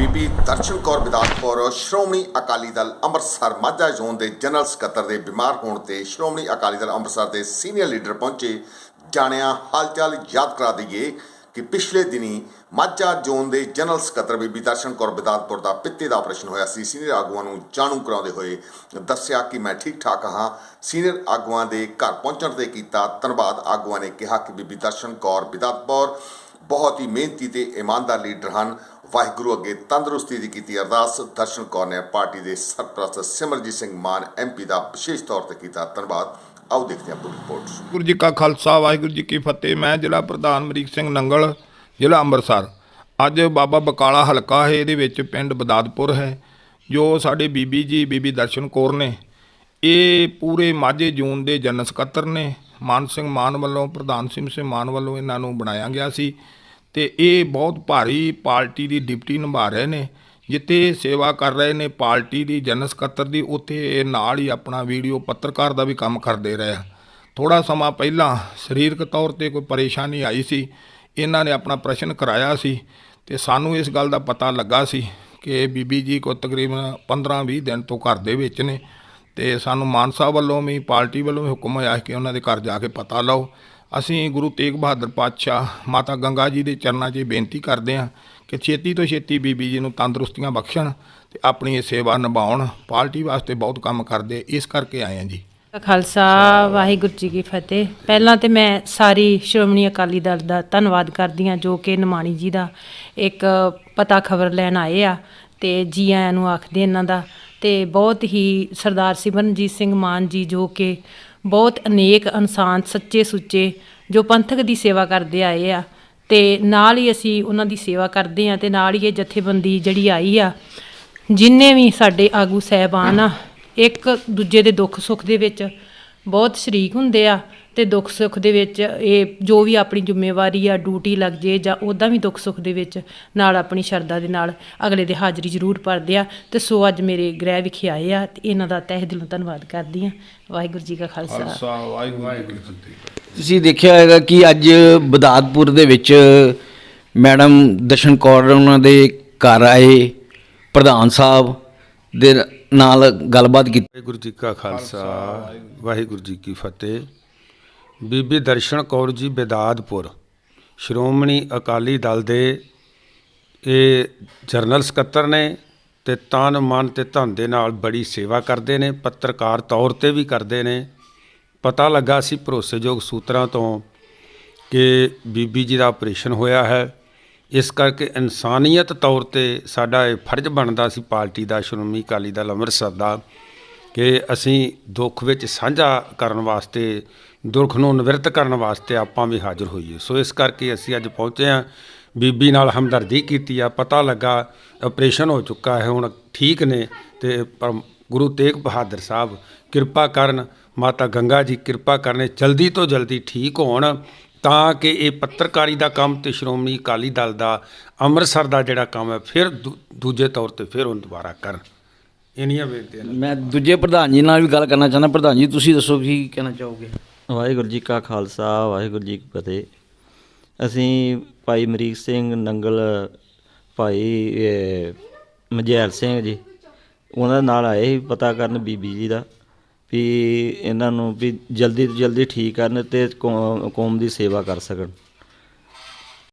ਬੀਬੀ Darshan Kaur Vidaspur Shiromani Akali Dal Amritsar Majha zone ਦੇ general ਸਕੱਤਰ ਦੇ ਬਿਮਾਰ ਹੋਣ ਤੇ ਸ਼੍ਰੋਮਣੀ ਅਕਾਲੀ ਦਲ ਅੰਮ੍ਰਿਤਸਰ ਦੇ ਸੀਨੀਅਰ ਲੀਡਰ ਪਹੁੰਚੇ। ਜਾਣਿਆ, ਹਾਲਚਾਲ ਯਾਦ ਕਰਾ ਦਈਏ ਕਿ ਪਿਛਲੇ ਦਿਨੀ ਮਾਝਾ ਜ਼ੋਨ ਦੇ ਜਨਰਲ ਸਕੱਤਰ ਬੀਬੀ ਦਰਸ਼ਨ ਕੌਰ ਵਿਦਾਸਪੁਰ ਦਾ ਪਿੱਤੇ ਦਾ ਆਪਰੇਸ਼ਨ ਹੋਇਆ ਸੀ। ਸੀਨੀਅਰ ਆਗੂਆਂ ਨੂੰ ਜਾਣੂ ਕਰਾਉਂਦੇ ਹੋਏ ਦੱਸਿਆ ਕਿ ਮੈਂ ਠੀਕ ਠਾਕ ਹਾਂ। ਸੀਨੀਅਰ ਆਗੂਆਂ ਦੇ ਘਰ ਪਹੁੰਚਣ ਤੇ ਕੀਤਾ ਧੰਨਵਾਦ। ਆਗੂਆਂ ਨੇ ਕਿਹਾ ਕਿ ਬੀਬੀ ਦਰਸ਼ਨ ਕੌਰ ਵਿਦਾਸਪੁਰ ਬਹੁਤ ਹੀ ਮਿਹਨਤੀ ਤੇ ਇਮਾਨਦਾਰ ਲੀਡਰ ਹਨ। ਵਾਹਿਗੁਰੂ ਅੱਗੇ ਤੰਦਰੁਸਤੀ ਦੀ ਕੀਤੀ ਅਰਦਾਸ। ਦਰਸ਼ਨ ਕੌਰ ਨੇ ਪਾਰਟੀ ਦੇ ਸਰਪ੍ਰਸਤ ਸਿਮਰਜੀਤ ਸਿੰਘ ਮਾਨ ਐਮਪੀ ਦਾ ਵਿਸ਼ੇਸ਼ ਤੌਰ ਤੇ ਕੀਤਾ ਧੰਨਵਾਦ। ਆਓ ਦੇਖਦੇ ਹਾਂ ਪੂਰੀ ਰਿਪੋਰਟ। ਵਾਹਿਗੁਰੂ ਜੀ ਕਾ ਖਾਲਸਾ, ਵਾਹਿਗੁਰੂ ਜੀ ਕੀ ਫਤਿਹ। ਮੈਂ ਜ਼ਿਲ੍ਹਾ ਪ੍ਰਧਾਨ ਅਮਰੀਕ ਸਿੰਘ ਨੰਗਲ, ਜ਼ਿਲ੍ਹਾ ਅੰਮ੍ਰਿਤਸਰ। ਅੱਜ ਬਾਬਾ ਬਕਾਲਾ ਹਲਕਾ ਹੈ, ਇਹਦੇ ਵਿੱਚ ਪਿੰਡ ਬਦਾਦਪੁਰ ਹੈ, ਜੋ ਸਾਡੇ ਬੀਬੀ ਜੀ, ਬੀਬੀ ਦਰਸ਼ਨ ਕੌਰ ਨੇ। ਇਹ ਪੂਰੇ ਮਾਝੇ ਜੂਨ ਦੇ ਜਨਰਲ ਸਕੱਤਰ ਨੇ। ਮਾਨ ਸਿੰਘ ਮਾਨ ਵੱਲੋਂ, ਪ੍ਰਧਾਨ ਸਿੰਘ ਮਾਨ ਵੱਲੋਂ ਇਹਨਾਂ ਨੂੰ ਬਣਾਇਆ ਗਿਆ ਸੀ। ਤੇ ਇਹ ਬਹੁਤ ਭਾਰੀ ਪਾਰਟੀ ਦੀ ਡਿਪਟੀ ਨਿਭਾ ਰਹੇ ਨੇ, ਜਿੱਥੇ ਸੇਵਾ ਕਰ ਰਹੇ ਨੇ ਪਾਰਟੀ ਦੀ ਜਨਰਲ ਸਕੱਤਰ ਦੀ, ਉੱਥੇ ਇਹ ਨਾਲ ਹੀ ਆਪਣਾ ਵੀਡੀਓ ਪੱਤਰਕਾਰ ਦਾ ਵੀ ਕੰਮ ਕਰਦੇ ਰਹੇ। ਆ ਥੋੜਾ ਸਮਾਂ ਪਹਿਲਾਂ ਸਰੀਰਕ ਤੌਰ ਤੇ ਕੋਈ ਪਰੇਸ਼ਾਨੀ ਆਈ ਸੀ, ਇਹਨਾਂ ਨੇ ਆਪਣਾ ਪ੍ਰਸ਼ਨ ਕਰਾਇਆ ਸੀ ਤੇ ਸਾਨੂੰ ਇਸ ਗੱਲ ਦਾ ਪਤਾ ਲੱਗਾ ਸੀ ਕਿ ਬੀਬੀ ਜੀ ਕੋ ਤਕਰੀਬਨ 15-20 ਦਿਨ ਤੋਂ ਘਰ ਦੇ ਵਿੱਚ ਨੇ ਤੇ ਸਾਨੂੰ ਮਾਨ ਸਾਹਿਬ ਵੱਲੋਂ ਵੀ, ਪਾਰਟੀ ਵੱਲੋਂ ਵੀ ਹੁਕਮ ਹੋਇਆ ਕਿ ਉਹਨਾਂ ਦੇ ਘਰ ਜਾ ਕੇ ਪਤਾ ਲਓ। ਅਸੀਂ ਗੁਰੂ ਤੇਗ ਬਹਾਦਰ ਪਾਤਸ਼ਾਹ ਮਾਤਾ ਗੰਗਾ ਜੀ ਦੇ ਚਰਨਾਂ 'ਚ ਬੇਨਤੀ ਕਰਦੇ ਹਾਂ ਕਿ ਛੇਤੀ ਤੋਂ ਛੇਤੀ ਬੀਬੀ ਜੀ ਨੂੰ ਤੰਦਰੁਸਤੀਆਂ ਬਖਸ਼ਣ ਤੇ ਆਪਣੀ ਇਹ ਸੇਵਾ ਨਿਭਾਉਣ ਪਾਰਟੀ ਵਾਸਤੇ ਬਹੁਤ ਕੰਮ ਕਰਦੇ, ਇਸ ਕਰਕੇ ਆਏ ਹਾਂ ਜੀ। ਖਾਲਸਾ, ਵਾਹਿਗੁਰੂ ਜੀ ਕੀ ਫਤਿਹ। ਪਹਿਲਾਂ ਤੇ ਮੈਂ ਸਾਰੀ ਸ਼੍ਰੋਮਣੀ ਅਕਾਲੀ ਦਲ ਦਾ ਧੰਨਵਾਦ ਕਰਦੀ ਹਾਂ, ਜੋ ਕਿ ਨਿਮਾਣੀ ਜੀ ਦਾ ਇੱਕ ਪਤਾ ਖਬਰ ਲੈਣ ਆਏ ਆ ਤੇ ਜੀ ਆਇਆਂ ਨੂੰ ਆਖਦੇ ਇਹਨਾਂ ਦਾ। ਤੇ ਬਹੁਤ ਹੀ ਸਰਦਾਰ ਸਿਮਰਨਜੀਤ ਸਿੰਘ ਮਾਨ ਜੀ, ਜੋ ਕਿ ਬਹੁਤ ਅਨੇਕ ਇਨਸਾਨ ਸੱਚੇ ਸੁੱਚੇ ਜੋ ਪੰਥਕ ਦੀ ਸੇਵਾ ਕਰਦੇ ਆਏ ਆ ਤੇ ਨਾਲ ਹੀ ਅਸੀਂ ਉਹਨਾਂ ਦੀ ਸੇਵਾ ਕਰਦੇ ਆ ਤੇ ਨਾਲ ਹੀ ਇਹ ਜਥੇਬੰਦੀ ਜਿਹੜੀ ਆਈ ਆ, ਜਿੰਨੇ ਵੀ ਸਾਡੇ ਆਗੂ ਸਹਿਬਾਨ ਆ, ਇੱਕ ਦੂਜੇ ਦੇ ਦੁੱਖ ਸੁੱਖ ਦੇ ਵਿੱਚ ਬਹੁਤ ਸ਼ਰੀਕ ਹੁੰਦੇ ਆ ਤੇ ਦੁੱਖ ਸੁੱਖ ਦੇ ਵਿੱਚ ਇਹ ਜੋ ਵੀ ਆਪਣੀ ਜ਼ਿੰਮੇਵਾਰੀ ਆ ਡਿਊਟੀ ਲੱਗ ਜੇ ਜਾਂ ਉਦਾਂ ਵੀ ਦੁੱਖ ਸੁੱਖ ਦੇ ਵਿੱਚ ਨਾਲ ਆਪਣੀ ਸ਼ਰਧਾ ਦੇ ਨਾਲ ਅਗਲੇ ਦੇ ਹਾਜ਼ਰੀ ਜ਼ਰੂਰ ਭਰਦੇ ਆ। ਤੇ ਸੋ ਅੱਜ ਮੇਰੇ ਗ੍ਰਹਿ ਵਿਖੇ ਆਏ ਆ ਤੇ ਇਹਨਾਂ ਦਾ ਤਹਿ ਦਿਲੋਂ ਧੰਨਵਾਦ ਕਰਦੀ ਆ। ਵਾਹਿਗੁਰੂ ਜੀ ਕਾ ਖਾਲਸਾ। ਵਾਹਿਗੁਰੂ ਜੀ ਕੀ ਫਤਿਹ। ਤੁਸੀਂ ਦੇਖਿਆ ਹੋਵੇਗਾ ਕਿ ਅੱਜ ਬਦਾਦਪੁਰ ਦੇ ਵਿੱਚ ਮੈਡਮ ਦਸ਼ਨ ਕੌਰ ਉਹਨਾਂ ਦੇ ਘਰ ਆਏ ਪ੍ਰਧਾਨ ਸਾਹਿਬ ਦੇ ਨਾਲ ਗੱਲਬਾਤ ਕੀਤੀ। ਵਾਹਿਗੁਰੂ ਜੀ ਕਾ ਖਾਲਸਾ ਵਾਹਿਗੁਰੂ ਜੀ ਕੀ ਫਤਿਹ। ਬੀਬੀ ਦਰਸ਼ਨ ਕੌਰ ਜੀ ਬੇਦਾਦਪੁਰ, ਸ਼੍ਰੋਮਣੀ ਅਕਾਲੀ ਦਲ ਦੇ ਇਹ ਜਰਨਲ ਸਕੱਤਰ ਨੇ ਤੇ ਤਨ ਮਨ ਤੇ ਧਨ ਦੇ ਨਾਲ ਬੜੀ ਸੇਵਾ ਕਰਦੇ ਨੇ, ਪੱਤਰਕਾਰ ਤੌਰ ਤੇ ਵੀ ਕਰਦੇ ਨੇ। ਪਤਾ ਲੱਗਾ ਸੀ ਭਰੋਸੇਯੋਗ ਸੂਤਰਾਂ ਤੋਂ ਕਿ ਬੀਬੀ ਜੀ ਦਾ ਆਪਰੇਸ਼ਨ ਹੋਇਆ ਹੈ। ਇਸ ਕਰਕੇ ਇਨਸਾਨੀਅਤ ਤੌਰ ਤੇ ਸਾਡਾ ਇਹ ਫਰਜ਼ ਬਣਦਾ ਸੀ ਪਾਰਟੀ ਦਾ, ਸ਼੍ਰੋਮਣੀ ਅਕਾਲੀ ਦਲ ਅੰਮ੍ਰਿਤਸਰ ਦਾ, ਕਿ ਅਸੀਂ ਦੁੱਖ ਵਿੱਚ ਸਾਂਝਾ ਕਰਨ ਵਾਸਤੇ ਦੁੱਖ ਨੂੰ ਨਿਵਰਤ ਕਰਨ ਵਾਸਤੇ ਆਪਾਂ ਵੀ ਹਾਜ਼ਰ ਹੋਈਏ। ਸੋ ਇਸ ਕਰਕੇ ਅਸੀਂ ਅੱਜ ਪਹੁੰਚੇ ਹਾਂ। ਬੀਬੀ ਨਾਲ ਹਮਦਰਦੀ ਕੀਤੀ ਆ। ਪਤਾ ਲੱਗਾ ਆਪਰੇਸ਼ਨ ਹੋ ਚੁੱਕਾ ਹੈ, ਹੁਣ ਠੀਕ ਨੇ ਤੇ ਪਰ ਗੁਰੂ ਤੇਗ ਬਹਾਦਰ ਸਾਹਿਬ ਕਿਰਪਾ ਕਰਨ, ਮਾਤਾ ਗੰਗਾ ਜੀ ਕਿਰਪਾ ਕਰਨੇ ਜਲਦੀ ਤੋਂ ਜਲਦੀ ਠੀਕ ਹੋਣ ਤਾਂ ਕਿ ਇਹ ਪੱਤਰਕਾਰੀ ਦਾ ਕੰਮ ਤੇ ਸ਼੍ਰੋਮਣੀ ਅਕਾਲੀ ਦਲ ਦਾ, ਅੰਮ੍ਰਿਤਸਰ ਦਾ ਜਿਹੜਾ ਕੰਮ ਹੈ, ਫਿਰ ਦੂ- ਦੂਜੇ ਤੌਰ ਤੇ ਫਿਰ ਉਹ ਦੁਬਾਰਾ ਕਰਨ। ਇੰਨੀਆਂ ਬੇਨਤੀਆਂ ਮੈਂ ਦੂਜੇ ਪ੍ਰਧਾਨ ਜੀ ਨਾਲ ਵੀ ਗੱਲ ਕਰਨਾ ਚਾਹੁੰਦਾ। ਪ੍ਰਧਾਨ ਜੀ, ਤੁਸੀਂ ਦੱਸੋ ਕੀ ਕਹਿਣਾ ਚਾਹੋਗੇ? ਵਾਹਿਗੁਰੂ ਜੀ ਕਾ ਖਾਲਸਾ, ਵਾਹਿਗੁਰੂ ਜੀ ਕੀ ਫਤਿਹ। ਅਸੀਂ ਭਾਈ ਮਰੀਕ ਸਿੰਘ ਨੰਗਲ, ਭਾਈ ਮਜੈਲ ਸਿੰਘ ਜੀ, ਉਹਨਾਂ ਨਾਲ ਆਏ ਸੀ, ਪਤਾ ਕਰਨ ਬੀਬੀ ਜੀ ਦਾ, ਵੀ ਇਹਨਾਂ ਨੂੰ ਵੀ ਜਲਦੀ ਤੋਂ ਜਲਦੀ ਠੀਕ ਕਰਨ ਤੇ ਕੌ- ਕੌਮ ਦੀ ਸੇਵਾ ਕਰ ਸਕਣ।